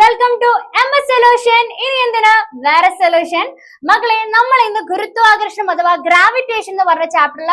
Welcome to M S solution ഇനി എന്തിനാ? വേറെ സൊല്യൂഷൻ മക്കളെ നമ്മൾ ഇന്ന് ഗുരുത്വാകർഷണം അഥവാ ഗ്രാവിറ്റേഷൻ എന്ന് പറഞ്ഞ ചാപ്റ്ററിൽ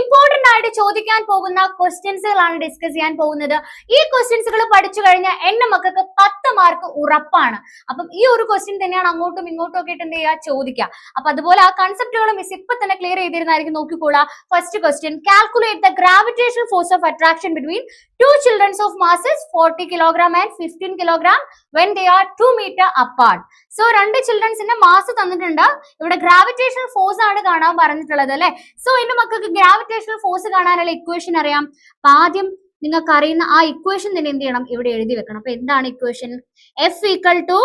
ഇമ്പോർട്ടന്റ് ആയിട്ട് ചോദിക്കാൻ പോകുന്ന ക്വസ്റ്റ്യൻസുകളാണ് ഡിസ്കസ് ചെയ്യാൻ പോകുന്നത്. ഈ ക്വസ്റ്റ്യൻസുകൾ പഠിച്ചു കഴിഞ്ഞാൽ എന്റെ മക്കൾക്ക് പത്ത് മാർക്ക് ഉറപ്പാണ്. അപ്പം ഈ ഒരു ക്വസ്റ്റ്യൻ തന്നെയാണ് അങ്ങോട്ടും ഇങ്ങോട്ടും ഒക്കെ എന്ത് ചെയ്യുക? ചോദിക്കുക. അപ്പൊ അതുപോലെ ആ കൺസെപ്റ്റുകൾ മിസ് ഇപ്പൊ തന്നെ ക്ലിയർ ചെയ്തിരുന്നായിരിക്കും നോക്കിക്കോളാം. First question calculate the gravitation force of attraction between two childrens of masses forty kilogram and fifteen kilogram when they are two metre apart so രണ്ട് ചിൽഡ്രൻസിന്റെ മാസ് തന്നിട്ടുണ്ട്. ഇവിടെ ഗ്രാവിറ്റേഷണൽ ഫോഴ്സ് ആണ് കാണാൻ പറഞ്ഞിട്ടുള്ളത് അല്ലെ? സോ എന്റെ മക്കൾക്ക് ഗ്രാവിറ്റേഷണൽ ഫോഴ്സ് കാണാനുള്ള ഇക്വേഷൻ അറിയാം. അപ്പൊ ആദ്യം നിങ്ങൾക്ക് അറിയുന്ന ആ ഇക്വേഷൻ തന്നെ എന്ത് ചെയ്യണം? ഇവിടെ എഴുതി വെക്കണം. അപ്പൊ എന്താണ് equation F equal to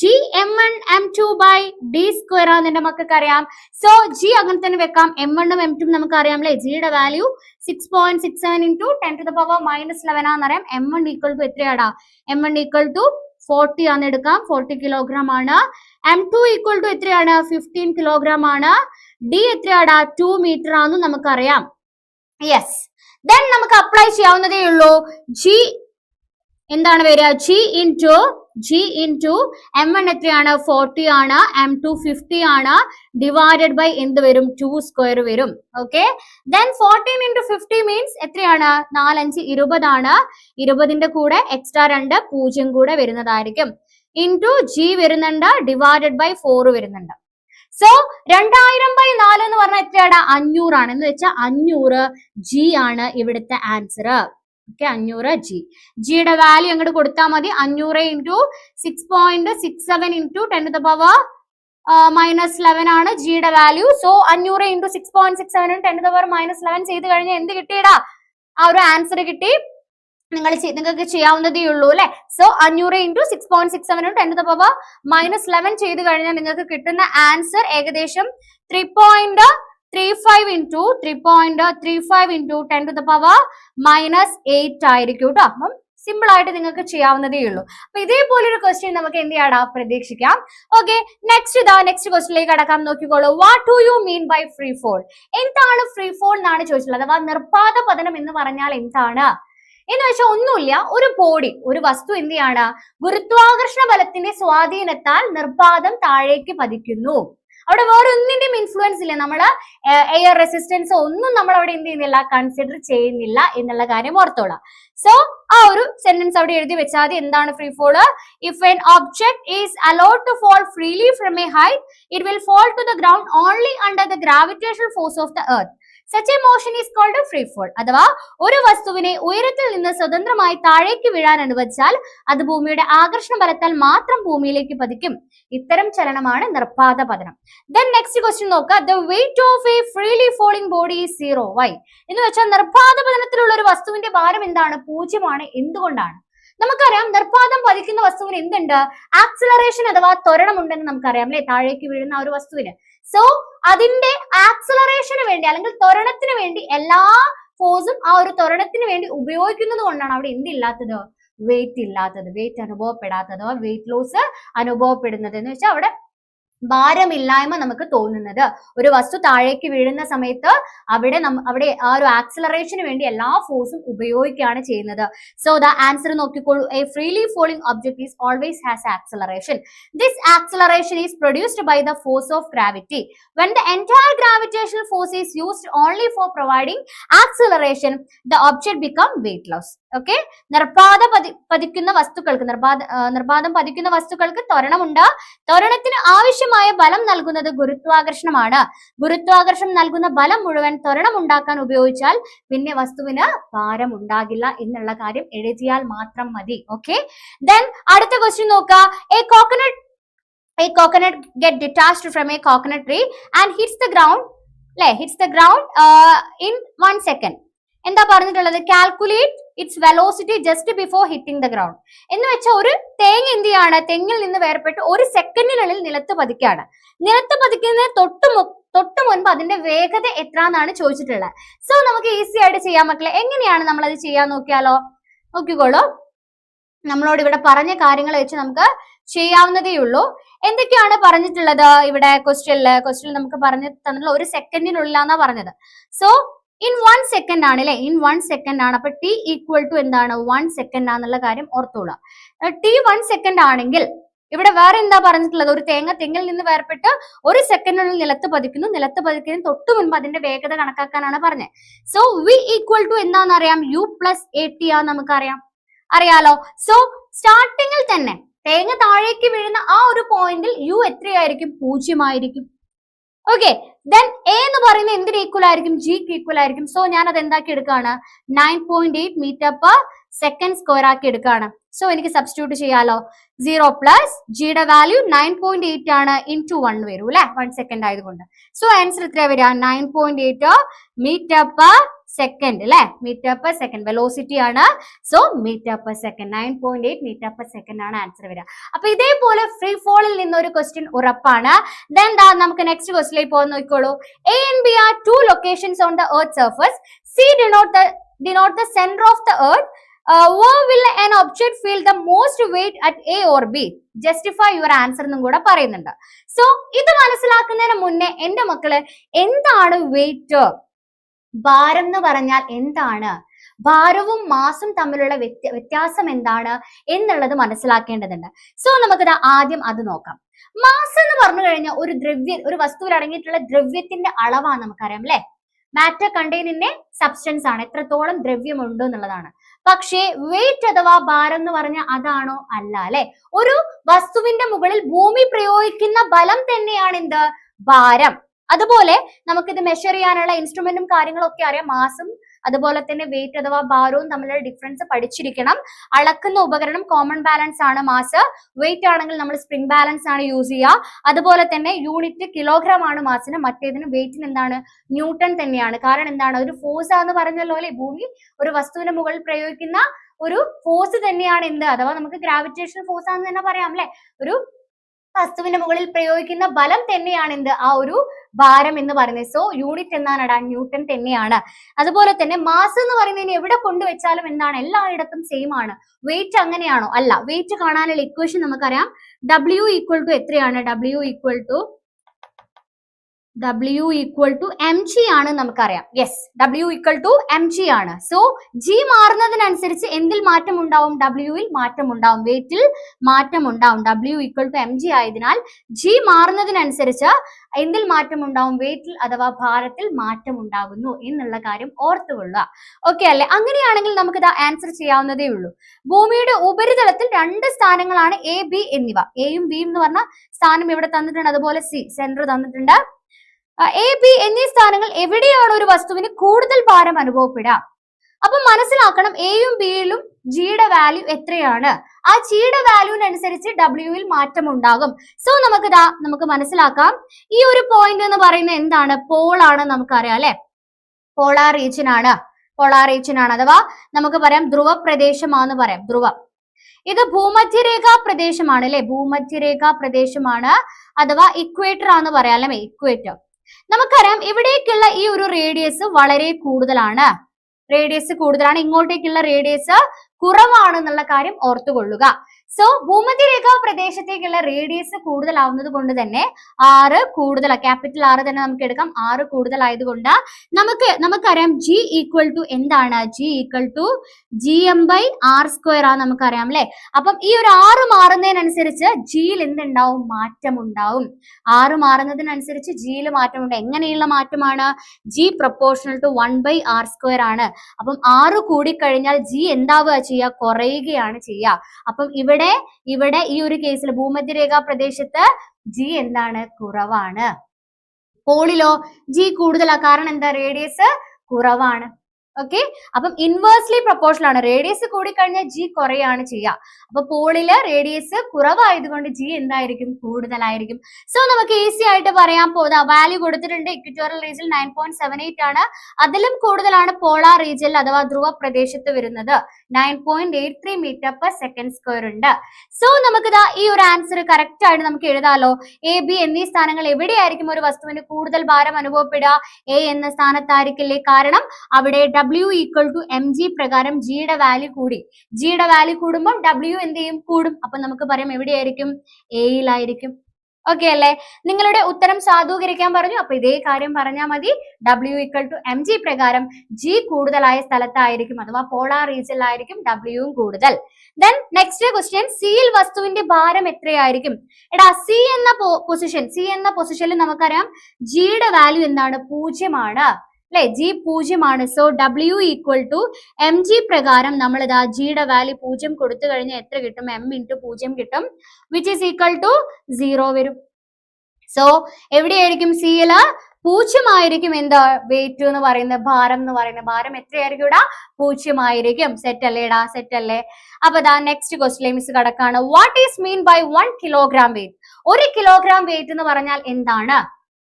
G M N M two by D square ആണെന്ന് എന്റെ മക്കൾക്ക് അറിയാം സോ ജി അങ്ങനെ തന്നെ വെക്കാം. എം എണ്ണും എം ടും നമുക്ക് അറിയാം അല്ലേ ജിയുടെ value six point six seven into ten to the power minus eleven ആണെന്നറിയാം M N equal to എത്രയാടാ? M one equal to forty ആണ് എടുക്കാം. ഫോർട്ടി കിലോഗ്രാം ആണ്. എം ടു ഈക്വൽ ടു എത്രയാണ്? ഫിഫ്റ്റീൻ കിലോഗ്രാം ആണ്. ഡി എത്രയാടാ? ടു മീറ്റർ ആണെന്ന് നമുക്കറിയാം. Yes then നമുക്ക് apply ചെയ്യാവുന്നതേ ഉള്ളൂ. ജി എന്താണ് വരിക? G in to G in to M one എത്രയാണ്? ഫോർട്ടി ആണ്. എം ടു ഫിഫ്റ്റി ആണ്. ഡിവൈഡഡ് ബൈ എന്ത് വരും? ടു സ്ക്വയർ വരും. Okay then fourteen into fifty means എത്രയാണ്? നാലഞ്ച് ഇരുപതാണ് ഇരുപതിന്റെ കൂടെ എക്സ്ട്രാ രണ്ട് പൂജ്യം കൂടെ വരുന്നതായിരിക്കും. ഇന്റു ജി വരുന്നുണ്ട്. ഡിവൈഡഡ് ബൈ ഫോർ വരുന്നുണ്ട്. സോ രണ്ടായിരം ബൈ നാല് എന്ന് പറഞ്ഞാൽ എത്രയാണ്? അഞ്ഞൂറാണ്. എന്ന് വെച്ചാൽ അഞ്ഞൂറ് ജി ആണ് ഇവിടുത്തെ ആൻസർ ഓക്കെ അഞ്ഞൂറ് ജി ജിയുടെ വാല്യൂ അങ്ങോട്ട് കൊടുത്താൽ മതി. അഞ്ഞൂറ് into six point six seven into ten to the power minus eleven ആണ് ജിയുടെ വാല്യൂ സോ അഞ്ഞൂറ് into six point six seven ten to the power minus eleven ചെയ്ത് കഴിഞ്ഞാൽ എന്ത് കിട്ടിയടാ? ആ ഒരു ആൻസർ കിട്ടി. നിങ്ങൾ നിങ്ങൾക്ക് ചെയ്യാവുന്നതേ ഉള്ളൂ അല്ലെ? സോ അഞ്ഞൂറ് into six point six seven ten to power minus eleven ചെയ്ത് കഴിഞ്ഞാൽ നിങ്ങൾക്ക് കിട്ടുന്ന ആൻസർ ഏകദേശം three point three five into three point three five into ten to the power minus eight ആയിരിക്കും കേട്ടോ. അപ്പം സിമ്പിൾ ആയിട്ട് നിങ്ങൾക്ക് ചെയ്യാവുന്നതേ ഉള്ളൂ. അപ്പൊ ഇതേപോലെ ഒരു ക്വസ്റ്റ്യൻ നമുക്ക് എന്ത് ചെയ്യാടാ? പ്രതീക്ഷിക്കാം. ഓക്കെ നെക്സ്റ്റ് ഇതാ നെക്സ്റ്റ് ക്വസ്റ്റിലേക്ക് കടക്കാം. നോക്കിക്കോളൂ. What do you mean by free fall എന്താണ് ഫ്രീ ഫോൾ എന്നാണ് ചോദിച്ചിട്ടുള്ളത്. അഥവാ നിർപ്പാത പതനം എന്ന് പറഞ്ഞാൽ എന്താണ്? എന്ന് വെച്ചാൽ ഒന്നുമില്ല ഒരു ബോഡി ഒരു വസ്തു എന്ത് ചെയ്യാണ്? ഗുരുത്വാകർഷണ ബലത്തിന്റെ സ്വാധീനത്താൽ നിർബാധം താഴേക്ക് പതിക്കുന്നു. അവിടെ വേറെ ഒന്നിന്റെയും ഇൻഫ്ലുവൻസ് ഇല്ല. നമ്മൾ എയർ റെസിസ്റ്റൻസ് ഒന്നും നമ്മൾ അവിടെ എന്ത് ചെയ്യുന്നില്ല കൺസിഡർ ചെയ്യുന്നില്ല എന്നുള്ള കാര്യം ഓർത്തോളാം. സോ ആ ഒരു സെന്റൻസ് അവിടെ എഴുതി വെച്ചാൽ എന്താണ് free fall if an object is allowed to fall freely from a height it will fall to the ground only under the gravitation force of the earth such a motion is called free fall അഥവാ ഒരു വസ്തുവിനെ ഉയരത്തിൽ നിന്ന് സ്വതന്ത്രമായി താഴേക്ക് വീഴാൻ അനുവദിച്ചാൽ അത് ഭൂമിയുടെ ആകർഷണ ബലത്താൽ മാത്രം ഭൂമിയിലേക്ക് പതിക്കും. ഇത്തരം ചലനമാണ് നിർപ്പാത പതനം. ദെൻ നെക്സ്റ്റ് ക്വസ്റ്റ്യൻ നോക്കുക. The weight of a freely falling body is zero why എന്ന് വെച്ചാൽ നിർപ്പാത പതനത്തിലുള്ള ഒരു വസ്തുവിന്റെ ഭാരം എന്താണ്? പൂജ്യമാണ്. എന്തുകൊണ്ടാണ്? നമുക്കറിയാം നിർപ്പാതം പതിക്കുന്ന വസ്തുവിന് എന്തുണ്ട്? ആക്സിലറേഷൻ അഥവാ ത്വരണം ഉണ്ടെന്ന് നമുക്കറിയാം അല്ലെ? താഴേക്ക് വീഴുന്ന ഒരു വസ്തുവിന്. സോ അതിന്റെ ആക്സലറേഷന് വേണ്ടി അല്ലെങ്കിൽ ത്വരണത്തിന് വേണ്ടി എല്ലാ ഫോഴ്സും ആ ഒരു ത്വരണത്തിന് വേണ്ടി ഉപയോഗിക്കുന്നത് കൊണ്ടാണ് അവിടെ എന്തില്ലാത്തത് വെയിറ്റ് ഇല്ലാത്തത്. വെയിറ്റ് അനുഭവപ്പെടാത്തത്. വെയിറ്റ് ലോസ് അനുഭവപ്പെടുന്നത് എന്ന് വെച്ചാൽ അവിടെ ഭാരമില്ലായ്മ നമുക്ക് തോന്നുന്നത്. ഒരു വസ്തു താഴേക്ക് വീഴുന്ന സമയത്ത് അവിടെ അവിടെ ആ ഒരു ആക്സിലറേഷന് വേണ്ടി എല്ലാ ഫോഴ്സും ഉപയോഗിക്കുകയാണ് ചെയ്യുന്നത്. സോ ദ ആൻസർ നോക്കിക്കോളൂ a freely falling object is always has acceleration this acceleration is produced by the force of gravity when the entire gravitational force is used only for providing acceleration the object become weight loss okay നിർബാധ പതി പതിക്കുന്ന വസ്തുക്കൾക്ക് നിർബാധ നിർബാധം പതിക്കുന്ന വസ്തുക്കൾക്ക് ത്വരണമുണ്ട്. ത്വരണത്തിന് ആവശ്യമായ ബലം നൽകുന്നത് ഗുരുത്വാകർഷണമാണ്. ഗുരുത്വാകർഷണം നൽകുന്ന ബലം മുഴുവൻ ത്വരണം ഉണ്ടാക്കാൻ ഉപയോഗിച്ചാൽ പിന്നെ വസ്തുവിന് ഭാരം ഉണ്ടാകില്ല എന്നുള്ള കാര്യം എഴുതിയാൽ മാത്രം മതി. ഓക്കെ ദെൻ അടുത്ത ക്വസ്റ്റ്യൻ നോക്കുക a coconut a coconut get detached from a coconut tree and hits the ground അല്ലെ hits the ground in one second എന്താ പറഞ്ഞിട്ടുള്ളത്? Calculate its velocity just before hitting the ground എന്ന് വെച്ചാൽ ഒരു തേങ്ങ എന്തിയാണ്? തെങ്ങിൽ നിന്ന് വേർപെട്ട് ഒരു സെക്കൻഡിനുള്ളിൽ നിലത്ത് പതിക്കുകയാണ്. നിലത്ത് പതിക്കുന്നതിന് തൊട്ട് തൊട്ട് മുൻപ് അതിന്റെ വേഗത എത്ര എന്നാണ് ചോദിച്ചിട്ടുള്ളത്. സോ നമുക്ക് ഈസി ആയിട്ട് ചെയ്യാൻ മക്കളെ. എങ്ങനെയാണ് നമ്മൾ അത് ചെയ്യാൻ നോക്കിയാലോ? നോക്കിക്കോളൂ. നമ്മളോട് ഇവിടെ പറഞ്ഞ കാര്യങ്ങൾ വെച്ച് നമുക്ക് ചെയ്യാവുന്നതേ ഉള്ളൂ. എന്തൊക്കെയാണ് പറഞ്ഞിട്ടുള്ളത് ഇവിടെ ക്വസ്റ്റ്യനിൽ ക്വസ്റ്റ്യനിൽ നമുക്ക് പറഞ്ഞു തന്നിട്ടുള്ള ഒരു സെക്കൻഡിനുള്ളിലാന്നാ പറഞ്ഞത്. സോ ഇൻ വൺ സെക്കൻഡ് ആണ് അല്ലെ? ഇൻ വൺ സെക്കൻഡ് ആണ്. അപ്പൊ ടി ഈക്വൽ ടു എന്താണ്? വൺ സെക്കൻഡ് ആണെന്നുള്ള കാര്യം ഓർത്തോളാം ടി വൺ സെക്കൻഡ് ആണെങ്കിൽ ഇവിടെ വേറെ എന്താ പറഞ്ഞിട്ടുള്ളത്? ഒരു തേങ്ങ തെങ്ങിൽ നിന്ന് വേർപെട്ട് ഒരു സെക്കൻഡിനുള്ളിൽ നിലത്ത് പതിക്കുന്നു. നിലത്ത് പതിക്കുന്നതിന് തൊട്ട് മുൻപ് അതിന്റെ വേഗത കണക്കാക്കാനാണ് പറഞ്ഞത് സോ വി ഈക്വൽ ടു എന്താണെന്ന് അറിയാം? യു പ്ലസ് എ ടി ആ നമുക്കറിയാം. അറിയാലോ? സോ സ്റ്റാർട്ടിങ്ങിൽ തന്നെ തേങ്ങ താഴേക്ക് വീഴുന്ന ആ ഒരു പോയിന്റിൽ യു എത്രയായിരിക്കും? പൂജ്യമായിരിക്കും. ഓക്കെ ദെൻ എ എന്ന് പറയുന്നത് എന്തിന് ഈക്വൽ ആയിരിക്കും? ജിക്ക് ഈക്വൽ ആയിരിക്കും. സോ ഞാൻ അത് എന്താക്കി എടുക്കുകയാണ് nine point eight metre per second square ആക്കി എടുക്കുകയാണ് സോ എനിക്ക് സബ്സ്റ്റിറ്റ്യൂട്ട് ചെയ്യാലോ? സീറോ പ്ലസ് ജിയുടെ വാല്യൂ നയൻ പോയിന്റ് എയ്റ്റ് ആണ് ഇൻ ടു വൺ വരും അല്ലെ? വൺ സെക്കൻഡ് ആയതുകൊണ്ട്. സോ ആൻസർ എത്രയാ വരിക? Nine point eight metre per second അല്ലെ മീറ്റർ പെർ സെക്കൻഡ് വെലോസിറ്റി ആണ്. So metre per second nine point eight metre per second ആണ് answer വരിക. അപ്പൊ ഇതേപോലെ ഫ്രീ ഫോളിൽ നിന്ന് ഒരു ക്വസ്റ്റ്യൻ ഉറപ്പാണ്. ദെൻ ദാ നമുക്ക് നെക്സ്റ്റ് ക്വസ്റ്റിലേക്ക് പോകാൻ നോക്കിക്കോളൂ. A and B are two locations on the earth surface C denote the denote the centre of the earth will an object feel the most weight at A or B justify your answer എന്നും കൂടെ പറയുന്നുണ്ട്. So ഇത് മനസ്സിലാക്കുന്നതിന് മുന്നേ എന്റെ മക്കൾ എന്താണ് wait ഭാരം എന്ന് പറഞ്ഞാൽ എന്താണ്? ഭാരവും മാസും തമ്മിലുള്ള വ്യത്യ- വ്യത്യാസം എന്താണ് എന്നുള്ളത് മനസ്സിലാക്കേണ്ടതുണ്ട്. സോ നമുക്കിത് ആദ്യം അത് നോക്കാം. മാസ് എന്ന് പറഞ്ഞു കഴിഞ്ഞാൽ ഒരു ദ്രവ്യ ഒരു വസ്തുവിൽ അടങ്ങിയിട്ടുള്ള ദ്രവ്യത്തിന്റെ അളവാണ് നമുക്കറിയാം അല്ലെ? മാറ്റർ കണ്ടെയ്നിന്റെ സബ്സ്റ്റൻസ് ആണ്. എത്രത്തോളം ദ്രവ്യമുണ്ട് എന്നുള്ളതാണ്. പക്ഷേ വെയിറ്റ് അഥവാ ഭാരം എന്ന് പറഞ്ഞാൽ അതാണോ? അല്ല അല്ലെ? ഒരു വസ്തുവിന്റെ മുകളിൽ ഭൂമി പ്രയോഗിക്കുന്ന ബലം തന്നെയാണ് എന്ത്? ഭാരം. അതുപോലെ നമുക്കിത് മെഷർ ചെയ്യാനുള്ള ഇൻസ്ട്രുമെന്റും കാര്യങ്ങളും ഒക്കെ അറിയാം. മാസും അതുപോലെ തന്നെ വെയിറ്റ് അഥവാ ഭാരവും തമ്മിലുള്ള ഡിഫറൻസ് പഠിച്ചിരിക്കണം. അളക്കുന്ന ഉപകരണം കോമൺ ബാലൻസ് ആണ് മാസ്. വെയിറ്റ് ആണെങ്കിൽ നമ്മൾ സ്പ്രിംഗ് ബാലൻസ് ആണ് യൂസ് ചെയ്യുക. അതുപോലെ തന്നെ യൂണിറ്റ് കിലോഗ്രാം ആണ് മാസിന്. മറ്റേതിന് വെയിറ്റിന് എന്താണ്? ന്യൂട്ടൺ തന്നെയാണ്. കാരണം എന്താണ്? ഒരു ഫോഴ്സ് ആണെന്ന് പറഞ്ഞല്ലോ അല്ലെ? ഭൂമി ഒരു വസ്തുവിന് മുകളിൽ പ്രയോഗിക്കുന്ന ഒരു ഫോഴ്സ് തന്നെയാണ് എന്ത്? അഥവാ നമുക്ക് ഗ്രാവിറ്റേഷൻ ഫോഴ്സ് ആണെന്ന് തന്നെ പറയാം അല്ലെ? ഒരു വസ്തുവിന്റെ മുകളിൽ പ്രയോഗിക്കുന്ന ബലം തന്നെയാണ് എന്ത് ആ ഒരു ഭാരം എന്ന് പറയുന്നത്. സോ യൂണിറ്റ് എന്നാണ് ന്യൂട്ടൺ തന്നെയാണ്. അതുപോലെ തന്നെ മാസ് എന്ന് പറയുന്നതിന് എവിടെ കൊണ്ടുവച്ചാലും എന്താണ്? എല്ലായിടത്തും സെയിം ആണ്. വെയിറ്റ് അങ്ങനെയാണോ? അല്ല വെയിറ്റ് കാണാനുള്ള ഇക്വേഷൻ നമുക്കറിയാം. ഡബ്ല്യു ഈക്വൽ ടു എത്രയാണ്? W equal to W equal to M G ആണ് നമുക്കറിയാം. Yes W equal to M G ആണ്. സോ ജി മാറുന്നതിനനുസരിച്ച് എന്തിൽ മാറ്റം ഉണ്ടാവും ഡബ്ല്യുവിൽ മാറ്റം ഉണ്ടാവും വെയിറ്റിൽ മാറ്റം ഉണ്ടാവും W equal to M G ആയതിനാൽ ജി മാറുന്നതിനനുസരിച്ച് എന്തിൽ മാറ്റം ഉണ്ടാവും വെയിറ്റിൽ അഥവാ ഭാരത്തിൽ മാറ്റം ഉണ്ടാകുന്നു എന്നുള്ള കാര്യം ഓർത്തുകൊള്ളുക. ഓക്കെ അല്ലെ? അങ്ങനെയാണെങ്കിൽ നമുക്ക് ഇത് ആൻസർ ചെയ്യാവുന്നതേ ഉള്ളൂ. ഭൂമിയുടെ ഉപരിതലത്തിൽ രണ്ട് സ്ഥാനങ്ങളാണ് എ ബി എന്നിവ. എയും ബിയും എന്ന് പറഞ്ഞ സ്ഥാനം ഇവിടെ തന്നിട്ടുണ്ട്? അതുപോലെ സി സെന്റർ തന്നിട്ടുണ്ട്. എ ബി എന്നീ സ്ഥാനങ്ങൾ എവിടെയാണ് ഒരു വസ്തുവിന് കൂടുതൽ ഭാരം അനുഭവപ്പെടാം അപ്പൊ മനസ്സിലാക്കണം എയും ബിയിലും ജിയുടെ വാല്യൂ എത്രയാണ്. ആ ജിയുടെ വാല്യൂവിനനുസരിച്ച് ഡബ്ല്യുവിൽ മാറ്റം ഉണ്ടാകും. സോ നമുക്ക് ഇതാ നമുക്ക് മനസ്സിലാക്കാം. ഈ ഒരു പോയിന്റ് എന്ന് പറയുന്നത് എന്താണ്? പോൾ ആണ് നമുക്കറിയാം അല്ലെ? പോളാർ റീജിയൻ ആണ്. പോളാർ റീജിയൻ ആണ്. അഥവാ നമുക്ക് പറയാം ധ്രുവ പ്രദേശമാന്ന് പറയാം. ധ്രുവം. ഇത് ഭൂമധ്യരേഖാ പ്രദേശമാണ് അല്ലെ? ഭൂമധ്യരേഖാ പ്രദേശമാണ്. അഥവാ ഇക്വേറ്റർ ആന്ന് പറയാം അല്ലെ? ഇക്വേറ്റർ നമുക്കറിയാം ഇവിടേക്കുള്ള ഈ ഒരു റേഡിയസ് വളരെ കൂടുതലാണ്. റേഡിയസ് കൂടുതലാണ്. ഇങ്ങോട്ടേക്കുള്ള റേഡിയസ് കുറവാണെന്നുള്ള കാര്യം ഓർത്തുകൊള്ളുക. സോ ഭൂമധ്യരേഖാ പ്രദേശത്തേക്കുള്ള റേഡിയസ് കൂടുതലാവുന്നത് കൊണ്ട് തന്നെ ആറ് കൂടുതൽ ക്യാപിറ്റൽ ആറ് തന്നെ നമുക്ക് എടുക്കാം. ആറ് കൂടുതലായതുകൊണ്ട് നമുക്ക് നമുക്കറിയാം ജി ഈക്വൽ ടു എന്താണ്? G equal to G M by R square ആണ് നമുക്കറിയാം അല്ലെ അപ്പം ഈ ഒരു ആറ് മാറുന്നതിനനുസരിച്ച് ജിയിൽ എന്തുണ്ടാവും? മാറ്റം ഉണ്ടാവും. ആറ് മാറുന്നതിനനുസരിച്ച് ജിയിൽ മാറ്റമുണ്ട് എങ്ങനെയുള്ള മാറ്റമാണ്? G proportional to one by R square ആണ്. അപ്പം ആറ് കൂടിക്കഴിഞ്ഞാൽ ജി എന്താവുക ചെയ്യുക? കുറയുകയാണ് ചെയ്യുക. അപ്പം ഇവിടെ ഇവിടെ ഇവിടെ ഈ ഒരു കേസിൽ ഭൂമധ്യരേഖാ പ്രദേശത്ത് ജി എന്താണ്? കുറവാണ്. പോളിലോ ജി കൂടുതലാ. കാരണം എന്താ? റേഡിയസ് കുറവാണ്. ഓക്കെ അപ്പം ഇൻവേഴ്സ്ലി പ്രൊപ്പോർഷണൽ ആണ്. റേഡിയസ് കൂടിക്കഴിഞ്ഞാൽ ജി കുറയാണ് ചെയ്യുക. അപ്പൊ പോളിൽ റേഡിയസ് കുറവായതുകൊണ്ട് ജി എന്തായിരിക്കും? കൂടുതലായിരിക്കും. സോ നമുക്ക് ഈസി ആയിട്ട് പറയാൻ പോകുന്ന വാല്യൂ കൊടുത്തിട്ടുണ്ട്. Equatorial region nine point seven eight ആണ്. അതിലും കൂടുതലാണ് പോളാർ റീജിയനിൽ അഥവാ ധ്രുവ പ്രദേശത്ത് വരുന്നത്. Nine point eight three metre per second square ഉണ്ട്. സോ നമുക്ക് ഇതാ ഈ ഒരു ആൻസർ കറക്റ്റ് ആയിട്ട് നമുക്ക് എഴുതാലോ. എ ബി എന്നീ സ്ഥാനങ്ങൾ എവിടെയായിരിക്കും ഒരു വസ്തുവിന് കൂടുതൽ ഭാരം അനുഭവപ്പെടുക? എ എന്ന സ്ഥാനത്തായിരിക്കില്ലേ? കാരണം അവിടെ ഈക്വൽ ടു എം ജി പ്രകാരം ജിയുടെ വാല്യൂ കൂടി. ജിയുടെ വാല്യൂ കൂടുമ്പോൾ ഡബ്ല്യു എന്ത് ചെയ്യും? കൂടും. അപ്പൊ നമുക്ക് പറയാം എവിടെയായിരിക്കും? എയിലായിരിക്കും ഓക്കെ അല്ലേ? നിങ്ങളുടെ ഉത്തരം സാധൂകരിക്കാൻ പറഞ്ഞു. അപ്പൊ ഇതേ കാര്യം പറഞ്ഞാൽ മതി. W equal to M G പ്രകാരം ജി കൂടുതലായ സ്ഥലത്തായിരിക്കും അഥവാ പോളാർ റീജിയനിലായിരിക്കും ഡബ്ല്യുവും കൂടുതൽ. ദെൻ നെക്സ്റ്റ് ക്വസ്റ്റ്യൻ സിയിൽ വസ്തുവിന്റെ ഭാരം എത്രയായിരിക്കും? എടാ സി എന്ന പൊസിഷൻ സി എന്ന പൊസിഷനിൽ നമുക്കറിയാം ജിയുടെ വാല്യൂ എന്താണ്? പൂജ്യമാണ്. അല്ലെ? ജി പൂജ്യമാണ്. So W equal to M G പ്രകാരം നമ്മൾ ഇതാ ജിയുടെ വാല്യൂ പൂജ്യം കൊടുത്തു കഴിഞ്ഞാൽ എത്ര കിട്ടും? എം ഇന്റു പൂജ്യം കിട്ടും which is equal to zero വരും. സോ എവിടെയായിരിക്കും സിയിൽ പൂജ്യമായിരിക്കും എന്താ? വെയിറ്റ് എന്ന് പറയുന്നത് ഭാരം എന്ന് പറയുന്നത് ഭാരം എത്രയായിരിക്കും ഇടാ പൂജ്യമായിരിക്കും. സെറ്റ് അല്ലേ ഇടാ? സെറ്റ് അല്ലേ? അപ്പൊ ദാ next question miss കടക്കാണ്. What is mean by one kilogram weight ഒരു കിലോഗ്രാം വെയിറ്റ് എന്ന് പറഞ്ഞാൽ എന്താണ്?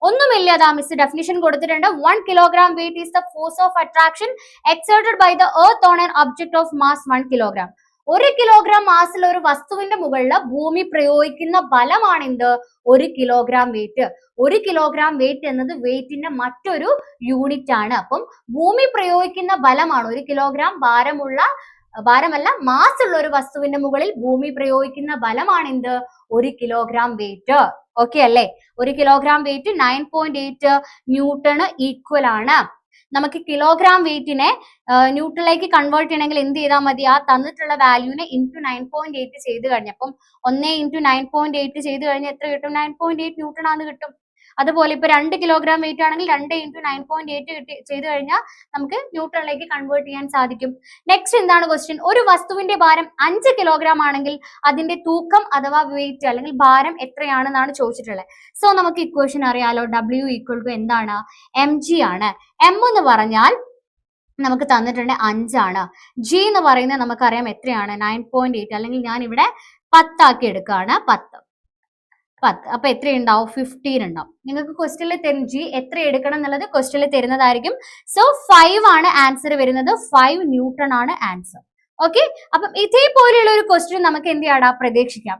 ഒന്നുമില്ല അതാ മിസ് ഡെഫിനിഷൻ കൊടുത്തിട്ടുണ്ട്. One kilogram weight is the force of attraction exerted by the earth on an object of mass one kilogram ഒരു kilogram മാസിൽ ഒരു വസ്തുവിന്റെ മുകളിൽ ഭൂമി പ്രയോഗിക്കുന്ന ബലമാണ് എന്ത്? ഒരു കിലോഗ്രാം വെയിറ്റ് ഒരു കിലോഗ്രാം വെയിറ്റ് എന്നത് വെയിറ്റിന്റെ മറ്റൊരു യൂണിറ്റ് ആണ്. അപ്പം ഭൂമി പ്രയോഗിക്കുന്ന ബലമാണ്. ഒരു കിലോഗ്രാം ഭാരമുള്ള ഭാരമല്ല മാസ് ഉള്ള ഒരു വസ്തുവിന്റെ മുകളിൽ ഭൂമി പ്രയോഗിക്കുന്ന ബലമാണ് എന്ത് ഒരു കിലോഗ്രാം വെയിറ്റ് ഓക്കെ അല്ലേ? ഒരു kilogram weight nine point eight newton equal ആണ്. നമുക്ക് കിലോഗ്രാം വെയിറ്റിനെ ന്യൂട്ടണിലേക്ക് കൺവേർട്ട് ചെയ്യണമെങ്കിൽ എന്ത് ചെയ്താൽ മതി? ആ തന്നിട്ടുള്ള വാല്യൂനെ ഇന്റു നയൻ പോയിന്റ് എയ്റ്റ് ചെയ്ത് കഴിഞ്ഞപ്പം ഒന്നേ ഇന്റു നയൻ പോയിന്റ് എയ്റ്റ് ചെയ്ത് കഴിഞ്ഞാൽ എത്ര കിട്ടും? നയൻ പോയിന്റ് എയ്റ്റ് ന്യൂട്ടൺ ആണ് കിട്ടും. അതുപോലെ ഇപ്പൊ രണ്ട് കിലോഗ്രാം വെയിറ്റ് ആണെങ്കിൽ രണ്ട് ഇന്റു നയൻ പോയിന്റ് എയ്റ്റ് കിട്ടി ചെയ്ത് കഴിഞ്ഞാൽ നമുക്ക് ന്യൂട്രലിലേക്ക് കൺവേർട്ട് ചെയ്യാൻ സാധിക്കും. നെക്സ്റ്റ് എന്താണ് ക്വസ്റ്റ്യൻ ഒരു വസ്തുവിന്റെ ഭാരം അഞ്ച് കിലോഗ്രാം ആണെങ്കിൽ അതിന്റെ തൂക്കം അഥവാ വെയിറ്റ് അല്ലെങ്കിൽ ഭാരം എത്രയാണെന്നാണ് ചോദിച്ചിട്ടുള്ളത്. സോ നമുക്ക് ഇക്വേഷൻ അറിയാലോ. ഡബ്ല്യു ഈക്വൽ ടു എന്താണ്? എം ജി ആണ്. എം എന്ന് പറഞ്ഞാൽ നമുക്ക് തന്നിട്ടുണ്ട് അഞ്ചാണ്. ജി എന്ന് പറയുന്നത് നമുക്കറിയാം എത്രയാണ്? നയൻ പോയിന്റ് എയ്റ്റ് അല്ലെങ്കിൽ ഞാൻ ഇവിടെ പത്താക്കി എടുക്കുകയാണ്. പത്ത്. പത്ത്. അപ്പൊ എത്ര ഉണ്ടാവും ഫിഫ്റ്റീൻ ഉണ്ടാവും. നിങ്ങൾക്ക് ക്വസ്റ്റ്യനിൽ തരും. ജി എത്ര എടുക്കണം എന്നുള്ളത് ക്വസ്റ്റ്യനിൽ തരുന്നതായിരിക്കും. സോ ഫൈവ് ആണ് ആൻസർ വരുന്നത്. ഫൈവ് ന്യൂട്ടൺ ആണ് ആൻസർ ഓക്കെ അപ്പം ഇതേപോലെയുള്ള ഒരു ക്വസ്റ്റ്യൻ നമുക്ക് എന്ത് ചെയ്യാടാ? പ്രതീക്ഷിക്കാം.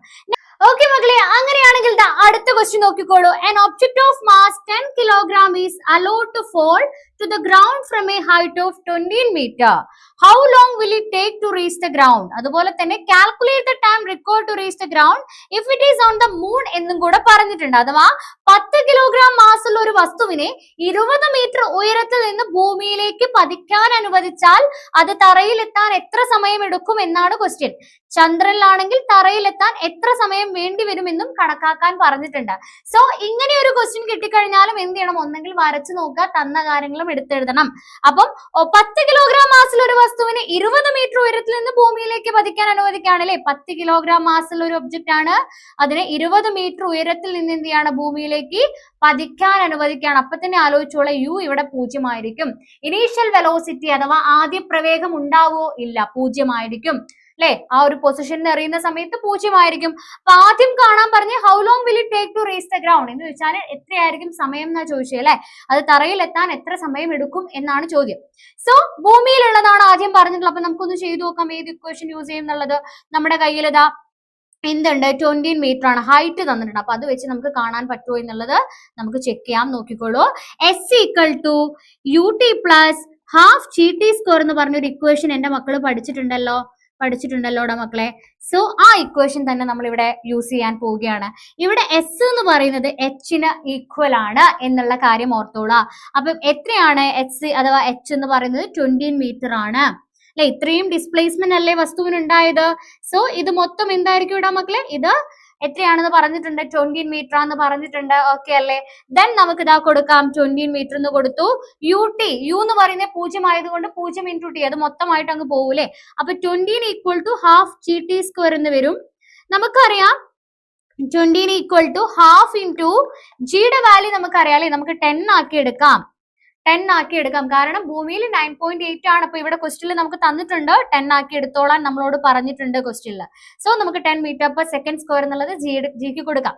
ഓക്കെ മക്കളെ അങ്ങനെയാണെങ്കിൽ ദാ അടുത്ത ക്വസ്റ്റ്യൻ നോക്കിക്കോളൂ an object of mass 10 kilogram is allowed to fall to the ground from a height of 20 meter how long will it take to reach the ground അതുപോലെ തന്നെ calculate the time required to reach the ground if it is on the moon എന്നും കൂടെ പറഞ്ഞിട്ടുണ്ട് അഥവാ പത്ത് kilogram mass ഉള്ള ഒരു വസ്തുവിനെ ഇരുപത് മീറ്റർ ഉയരത്തിൽ നിന്ന് ഭൂമിയിലേക്ക് പതിക്കാൻ അനുവദിച്ചാൽ അത് തറയിലെത്താൻ എത്ര സമയം എടുക്കും എന്നാണ് ക്വസ്റ്റ്യൻ ചന്ദ്രനിലാണെങ്കിൽ തറയിലെത്താൻ എത്ര സമയം വേണ്ടി വരുമെന്നും കണക്കാക്കാൻ പറഞ്ഞിട്ടുണ്ട്. സോ ഇങ്ങനെ ഒരു ക്വസ്റ്റ്യൻ കിട്ടിക്കഴിഞ്ഞാലും എന്ത് ചെയ്യണം? ഒന്നെങ്കിൽ വരച്ചു നോക്കുക തന്ന കാര്യങ്ങളും എടുത്തെഴുതണം. അപ്പം പത്ത് കിലോഗ്രാം മാസിൽ ഒരു വസ്തുവിനെ ഇരുപത് മീറ്റർ ഉയരത്തിൽ നിന്ന് ഭൂമിയിലേക്ക് പതിക്കാൻ അനുവദിക്കുകയാണല്ലേ? പത്ത് കിലോഗ്രാം മാസിൽ ഒരു ഒബ്ജക്റ്റ് ആണ്. അതിനെ ഇരുപത് മീറ്റർ ഉയരത്തിൽ നിന്ന് എന്ത് ചെയ്യാണ്? ഭൂമിയിലേക്ക് പതിക്കാൻ അനുവദിക്കുകയാണ്. അപ്പൊ തന്നെ ആലോചിച്ചോളെ യു ഇവിടെ പൂജ്യമായിരിക്കും. ഇനീഷ്യൽ വെലോസിറ്റി അഥവാ ആദ്യ പ്രവേഗം ഉണ്ടാവോ ഇല്ല പൂജ്യമായിരിക്കും. അല്ലെ? ആ ഒരു പൊസിഷനിൽ എറിയുന്ന സമയത്ത് പൂജ്യമായിരിക്കും. അപ്പൊ ആദ്യം കാണാൻ പറഞ്ഞ് how long will it take to reach the ground എന്ന് വെച്ചാൽ എത്രയായിരിക്കും സമയം എന്നാ ചോദിച്ചത് അല്ലെ? അത് തറയിൽ എത്താൻ എത്ര സമയം എടുക്കും എന്നാണ് ചോദ്യം. സോ ഭൂമിയിലുള്ളതാണ് ആദ്യം പറഞ്ഞിട്ടുള്ളത്. അപ്പൊ നമുക്കൊന്ന് ചെയ്തു നോക്കാം. ഏത് ഇക്വേഷൻ യൂസ് ചെയ്യും എന്നുള്ളത്? നമ്മുടെ കയ്യിൽ ഇതാ എന്തുണ്ട്? ട്വന്റി മീറ്റർ ആണ് ഹൈറ്റ് തന്നിട്ടുണ്ട്. അപ്പൊ അത് വെച്ച് നമുക്ക് കാണാൻ പറ്റുമോ എന്നുള്ളത് നമുക്ക് ചെക്ക് ചെയ്യാം. നോക്കിക്കോളൂ. S equal to U T plus half G T square എന്ന് പറഞ്ഞൊരു ഇക്വേഷൻ എന്റെ മക്കൾ പഠിച്ചിട്ടുണ്ടല്ലോ? പഠിച്ചിട്ടുണ്ടല്ലോടാ മക്കളെ. സോ ആ ഇക്വേഷൻ തന്നെ നമ്മൾ ഇവിടെ യൂസ് ചെയ്യാൻ പോവുകയാണ്. ഇവിടെ എസ് എന്ന് പറയുന്നത് എച്ചിന് ഈക്വൽ ആണ് എന്നുള്ള കാര്യം ഓർത്തോളാം. അപ്പം എത്രയാണ്? എച്ച് അഥവാ എച്ച് എന്ന് പറയുന്നത് ട്വന്റി മീറ്റർ ആണ് അല്ലെ? ഇത്രയും ഡിസ്പ്ലേസ്മെന്റ് അല്ലേ വസ്തുവിന് ഉണ്ടായത് സോ ഇത് മൊത്തം എന്തായിരിക്കും ഇവിടെ മക്കളെ? ഇത് എത്രയാണെന്ന് പറഞ്ഞിട്ടുണ്ട്? ട്വന്റി മീറ്റർ എന്ന് പറഞ്ഞിട്ടുണ്ട്. ഓക്കെ അല്ലേ? ദെൻ നമുക്ക് ഇതാ കൊടുക്കാം. ട്വന്റി മീറ്റർ എന്ന് കൊടുത്തു. യു ടി യു എന്ന് പറയുന്നത് പൂജ്യം ആയതുകൊണ്ട് പൂജ്യം ഇന്റു ടി അത് മൊത്തമായിട്ട് അങ്ങ് പോകൂലേ അപ്പൊ ട്വന്റിന് equal to half G T square എന്ന് വരും. നമുക്കറിയാം ട്വന്റിന് ഈക്വൽ ടു ഹാഫ് ഇന്റു ജിയുടെ വാല്യൂ നമുക്കറിയാം അല്ലേ? നമുക്ക് ടെൻ ആക്കി എടുക്കാം. ടെൻ ആക്കി എടുക്കാം. കാരണം ഭൂമിയിൽ നയൻ പോയിന്റ് എയ്റ്റ് ആണ്. അപ്പൊ ഇവിടെ ക്വസ്റ്റിൽ നമുക്ക് തന്നിട്ടുണ്ട്. ടെൻ ആക്കി എടുത്തോളാൻ നമ്മളോട് പറഞ്ഞിട്ടുണ്ട് ക്വസ്റ്റിൽ സോ നമുക്ക് ten metre per second square എന്നുള്ളത് ജിക്ക് കൊടുക്കാം.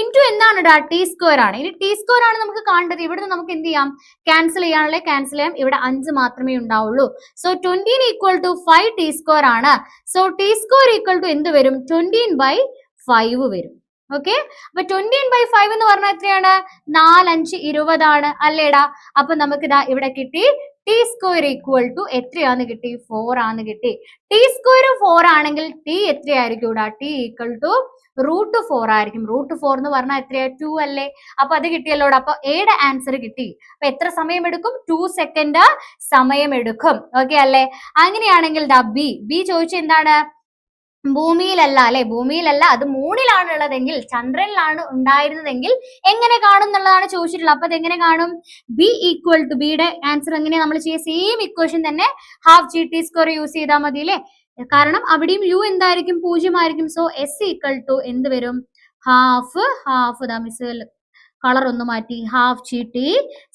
ഇന്റു എന്താണ് ഇടാ ടി സ്ക്വയർ ആണ്. ഇനി ടി സ്ക്വയർ ആണ് നമുക്ക് കാണേണ്ടത്. ഇവിടുന്ന് നമുക്ക് എന്ത് ചെയ്യാം? ക്യാൻസൽ ചെയ്യാനുള്ള ക്യാൻസൽ ചെയ്യാം. ഇവിടെ അഞ്ച് മാത്രമേ ഉണ്ടാവുള്ളൂ. So twenty equal to five T square ആണ്. So T square equal to എന്ത് വരും? ട്വന്റീൻ ബൈ ഫൈവ് വരും. ഓക്കെ അപ്പൊ ട്വന്റി ബൈ ഫൈവ് എന്ന് പറഞ്ഞാൽ എത്രയാണ്? നാലഞ്ച് ഇരുപതാണ് അല്ലേടാ? അപ്പൊ നമുക്ക് ഇതാ ഇവിടെ കിട്ടി. ടി സ്ക്വയർ ഈക്വൽ ടു എത്രയാന്ന് കിട്ടി? ഫോർ ആന്ന് കിട്ടി. ടി സ്ക്വയർ ഫോർ ആണെങ്കിൽ ടി എത്രയായിരിക്കും ഇവിടെ? T equal to root four ആയിരിക്കും. റൂട്ട് ഫോർ എന്ന് പറഞ്ഞാൽ എത്രയാ? ടു അല്ലേ? അപ്പൊ അത് കിട്ടിയല്ലോ. അപ്പൊ എയുടെ ആൻസർ കിട്ടി. അപ്പൊ എത്ര സമയം എടുക്കും ടു സെക്കൻഡ് സമയം എടുക്കും ഓക്കെ അല്ലേ? അങ്ങനെയാണെങ്കിൽ ദാ ബി ബി ചോദിച്ച എന്താണ്? ഭൂമിയിലല്ല അല്ലെ? ഭൂമിയിലല്ല അത് മൂണിലാണ് ഉള്ളതെങ്കിൽ ചന്ദ്രനിലാണ് ഉണ്ടായിരുന്നതെങ്കിൽ എങ്ങനെ കാണും എന്നുള്ളതാണ് ചോദിച്ചിട്ടുള്ളത്. അപ്പൊ അതെങ്ങനെ കാണും? ബി ഈക്വൽ ടു ബിയുടെ ആൻസർ എങ്ങനെയാ നമ്മൾ ചെയ്യുക സെയിം ഇക്വേഷൻ തന്നെ half g t square use ചെയ്താൽ മതി അല്ലെ? കാരണം അവിടെയും യു എന്തായിരിക്കും? പൂജ്യമായിരിക്കും. സോ എസ് ഈക്വൽ ടു എന്ത് വരും? ഹാഫ് ഹാഫ് ദാ മിസ് കളർ ഒന്ന് മാറ്റി ഹാഫ് ജി ടി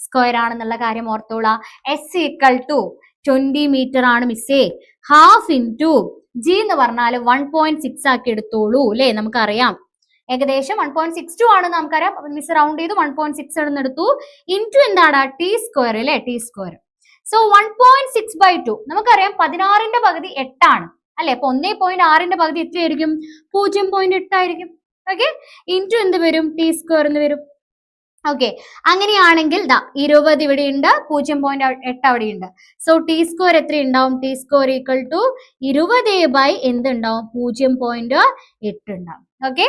സ്ക്വയർ ആണെന്നുള്ള കാര്യം ഓർത്തോളാം. S equal to twenty metre ആണ് മിസ്സേ ഹാഫ് ഇന്റു ജി എന്ന് പറഞ്ഞാൽ വൺ പോയിന്റ് സിക്സ് ആക്കി എടുത്തോളൂ അല്ലേ? നമുക്കറിയാം. ഏകദേശം വൺ പോയിന്റ് സിക്സ് ടു ആണ് നമുക്കറിയാം. മിസ് റൗണ്ട് ചെയ്ത് വൺ പോയിന്റ് സിക്സ് എന്ന് ഇൻ ഇന്റു എന്താണ്? ടി സ്ക്വയർ അല്ലേ? T square so one point six by two നമുക്കറിയാം പതിനാറിന്റെ പകുതി എട്ടാണ് അല്ലെ? അപ്പൊ ഒന്നേ പോയിന്റ് ആറിന്റെ പകുതി എത്രയായിരിക്കും? പൂജ്യം പോയിന്റ് എട്ടായിരിക്കും ഓക്കെ ഇന്റു എന്ത് വരും? ടി സ്ക്വയർ എന്ന് വരും. ഓക്കെ അങ്ങനെയാണെങ്കിൽ ദാ ഇരുപത് ഇവിടെ ഉണ്ട് പൂജ്യം പോയിന്റ് എട്ട് അവിടെ ഉണ്ട് സോ ടി സ്ക്വയർ എത്ര ഉണ്ടാവും ടി സ്ക്വയർ ഈക്വൽ ടു ഇരുപത് ബൈ എന്തുണ്ടാവും? പൂജ്യം പോയിന്റ് എട്ട് ഉണ്ടാവും. ഓക്കെ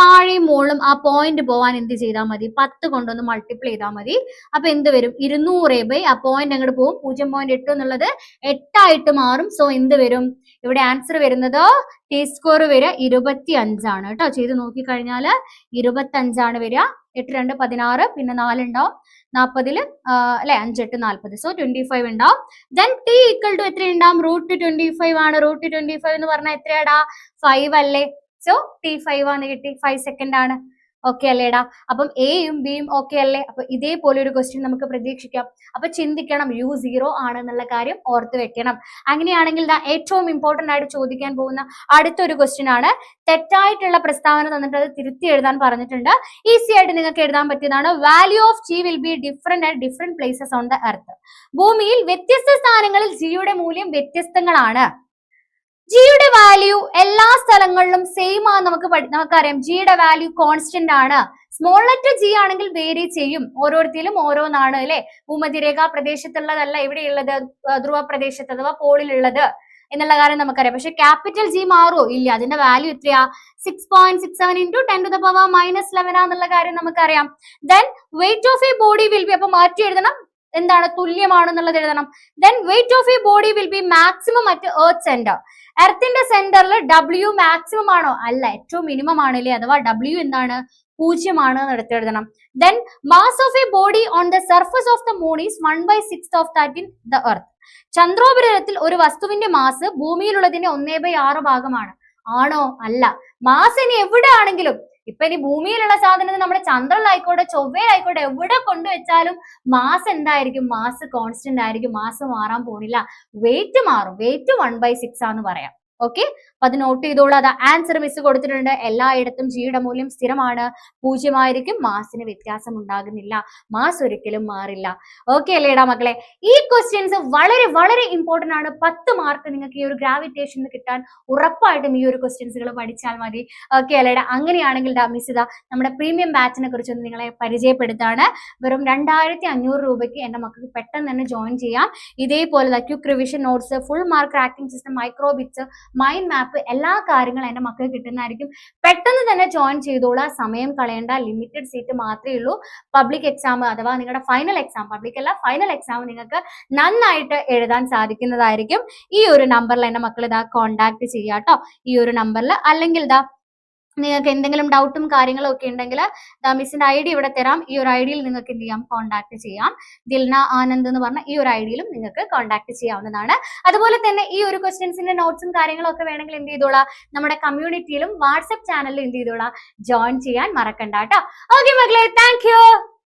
താഴെ മുകളും ആ പോയിന്റ് പോവാൻ എന്ത് ചെയ്താൽ മതി? പത്ത് കൊണ്ടൊന്ന് മൾട്ടിപ്ലൈ ചെയ്താൽ മതി. അപ്പൊ എന്ത് വരും? ഇരുന്നൂറ് ബൈ ആ പോയിന്റ് അങ്ങോട്ട് പോകും പൂജ്യം പോയിന്റ് എട്ട് എന്നുള്ളത് എട്ടായിട്ട് മാറും. സോ എന്ത് വരും? ഇവിടെ ആൻസർ വരുന്നത് ടി സ്കോർ വരിക ഇരുപത്തി അഞ്ചാണ് കേട്ടോ? ചെയ്ത് നോക്കിക്കഴിഞ്ഞാൽ ഇരുപത്തി അഞ്ചാണ് വരിക. എട്ട് രണ്ട് പതിനാറ് പിന്നെ നാലുണ്ടാവും നാൽപ്പതിൽ അല്ലെ? അഞ്ചെട്ട് നാൽപ്പത് സോ ട്വന്റി ഫൈവ് ഉണ്ടാവും. ദെൻ ടി ഈക്വൽ ടു എത്ര ഉണ്ടാവും? റൂട്ട് ട്വന്റി ഫൈവ് ആണ്. റൂട്ട് ട്വന്റി ഫൈവ് എന്ന് പറഞ്ഞാൽ എത്രയാടാ? ഫൈവ് അല്ലേ? സോ ടി ഫൈവ് ആണ് കിട്ടി. ഫൈവ് സെക്കൻഡ് ആണ്. ഓക്കെ അല്ലേടാ? അപ്പം എയും ബിയും ഓക്കെ അല്ലേ? അപ്പൊ ഇതേപോലെ ഒരു ക്വസ്റ്റ്യൻ നമുക്ക് പ്രതീക്ഷിക്കാം. അപ്പൊ ചിന്തിക്കണം യു സീറോ ആണ് എന്നുള്ള കാര്യം ഓർത്ത് വെക്കണം. അങ്ങനെയാണെങ്കിൽ ദാ ഏറ്റവും ഇമ്പോർട്ടന്റ് ആയിട്ട് ചോദിക്കാൻ പോകുന്ന അടുത്തൊരു ക്വസ്റ്റ്യൻ ആണ്. തെറ്റായിട്ടുള്ള പ്രസ്താവന തന്നിട്ട് അത് തിരുത്തി എഴുതാൻ പറഞ്ഞിട്ടുണ്ട്. ഈസി ആയിട്ട് നിങ്ങൾക്ക് എഴുതാൻ പറ്റിയതാണ്. Value of g will be different at different places on the earth ഭൂമിയിൽ വ്യത്യസ്ത സ്ഥാനങ്ങളിൽ ജിയുടെ മൂല്യം വ്യത്യസ്തങ്ങളാണ്. ജിയുടെ വാല്യൂ എല്ലാ സ്ഥലങ്ങളിലും സെയിം ആണ് നമുക്ക് നമുക്കറിയാം. ജിയുടെ വാല്യൂ കോൺസ്റ്റന്റ് ആണ്. സ്മോൾ ലെറ്റർ ജി ആണെങ്കിൽ വേരി ചെയ്യും. ഓരോരുത്തരും ഓരോന്നാണ് അല്ലെ? ഭൂമധ്യരേഖ പ്രദേശത്തുള്ളതല്ല ഇവിടെയുള്ളത് ധ്രുവ പ്രദേശത്ത് അഥവാ പോളിലുള്ളത് എന്നുള്ള കാര്യം നമുക്കറിയാം. പക്ഷെ ക്യാപിറ്റൽ ജി മാറുമോ ഇല്ല. അതിന്റെ വാല്യൂ എത്രയാ? Six point six seven into ten to the power minus eleven ആന്നുള്ള കാര്യം നമുക്കറിയാം. Then weight of a body will be അപ്പൊ മാറ്റി എഴുതണം. എന്താണ്? തുല്യമാണെന്നുള്ളത് എഴുതണം. Then weight of a body will be maximum at earth centre എർത്തിന്റെ സെന്ററിൽ ഡബ്ല്യു മാക്സിമം ആണോ? അല്ല ഏറ്റവും മിനിമം ആണല്ലേ? അഥവാ ഡബ്ല്യു എന്താണ്? പൂജ്യമാണ് എടുത്തെഴുതണം then mass of a body on the surface of the moon is one by six of that in the earth ചന്ദ്രോപരിതലത്തിൽ ഒരു വസ്തുവിന്റെ മാസ് ഭൂമിയിലുള്ളതിന്റെ ഒന്നേ ബൈ ആറ് ഭാഗമാണ്. ആണോ? അല്ല. മാസ് ഇനി എവിടെ ആണെങ്കിലും ഇപ്പൊ ഇനി ഭൂമിയിലുള്ള സാധനത്തിന് നമ്മുടെ ചന്ദ്രനിലായിക്കോട്ടെ ചൊവ്വയിലായിക്കോട്ടെ എവിടെ കൊണ്ടുവച്ചാലും മാസ് എന്തായിരിക്കും? മാസ് കോൺസ്റ്റന്റ് ആയിരിക്കും. മാസ് മാറാൻ പോണില്ല. വെയിറ്റ് മാറും. വെയിറ്റ് വൺ ബൈ സിക്സ് ആന്ന് പറയാം. ഓക്കെ അപ്പൊ അത് നോട്ട് ചെയ്തോളൂ. അത് ആൻസർ മിസ് കൊടുത്തിട്ടുണ്ട്. എല്ലായിടത്തും ജിയുടെ മൂല്യം സ്ഥിരമാണ്. പൂജ്യമായിരിക്കും. മാസിന് വ്യത്യാസം ഉണ്ടാകുന്നില്ല. മാസ് ഒരിക്കലും മാറില്ല. ഓക്കെ അല്ലേടാ മക്കളെ? ഈ ക്വസ്റ്റ്യൻസ് വളരെ വളരെ ഇമ്പോർട്ടന്റ് ആണ്. പത്ത് മാർക്ക് നിങ്ങൾക്ക് ഈ ഒരു ഗ്രാവിറ്റേഷൻ കിട്ടാൻ ഉറപ്പായിട്ടും ഈ ഒരു ക്വസ്റ്റ്യൻസുകൾ പഠിച്ചാൽ മതി. ഓക്കെ അല്ലേടാ അങ്ങനെയാണെങ്കിൽ ഡാ മിസ് ഇതാ നമ്മുടെ പ്രീമിയം ബാച്ചിനെ കുറിച്ചൊന്ന് നിങ്ങളെ പരിചയപ്പെടുത്താണ്. വെറും രണ്ടായിരത്തി അഞ്ഞൂറ് രൂപയ്ക്ക് എന്റെ മക്കൾക്ക് പെട്ടെന്ന് തന്നെ ജോയിൻ ചെയ്യാം. ഇതേപോലെ quick revision notes full mark racking system micro bits mind map എല്ലാ കാര്യങ്ങളും എന്റെ മക്കൾക്ക് കിട്ടുന്നതായിരിക്കും. പെട്ടെന്ന് തന്നെ ജോയിൻ ചെയ്തോളാം. സമയം കളയേണ്ട. ലിമിറ്റഡ് സീറ്റ് മാത്രമേ ഉള്ളൂ. പബ്ലിക് എക്സാം അഥവാ നിങ്ങളുടെ ഫൈനൽ എക്സാം പബ്ലിക് അല്ല ഫൈനൽ എക്സാം നിങ്ങൾക്ക് നന്നായിട്ട് എഴുതാൻ സാധിക്കുന്നതായിരിക്കും. ഈ ഒരു നമ്പറിൽ എന്റെ മക്കൾ ഇതാ കോൺടാക്ട് ചെയ്യാട്ടോ. ഈ ഒരു നമ്പറിൽ അല്ലെങ്കിൽ ഇതാ നിങ്ങൾക്ക് എന്തെങ്കിലും ഡൗട്ടും കാര്യങ്ങളും ഒക്കെ ഉണ്ടെങ്കിൽ ദാ മിസ്സിന്റെ ഐ ഡി ഇവിടെ തരാം. ഈ ഒരു ഐഡിയിൽ ഡിയിൽ നിങ്ങൾക്ക് എന്ത് ചെയ്യാം? കോൺടാക്ട് ചെയ്യാം. ദിൽന ആനന്ദ് എന്ന് പറഞ്ഞ ഈ ഒരു ഐ ഡിയിലും നിങ്ങൾക്ക് കോൺടാക്ട് ചെയ്യാവുന്നതാണ്. അതുപോലെ തന്നെ ഈ ഒരു ക്വസ്റ്റ്യൻസിന്റെ നോട്ട്സും കാര്യങ്ങളും ഒക്കെ വേണമെങ്കിൽ എന്ത് ചെയ്തോളാം? നമ്മുടെ കമ്മ്യൂണിറ്റിയിലും വാട്സപ്പ് ചാനലിലും എന്ത് ചെയ്തോളാം? ജോയിൻ ചെയ്യാൻ മറക്കണ്ട കേട്ടോ. ഓക്കെ മക്കളെ താങ്ക്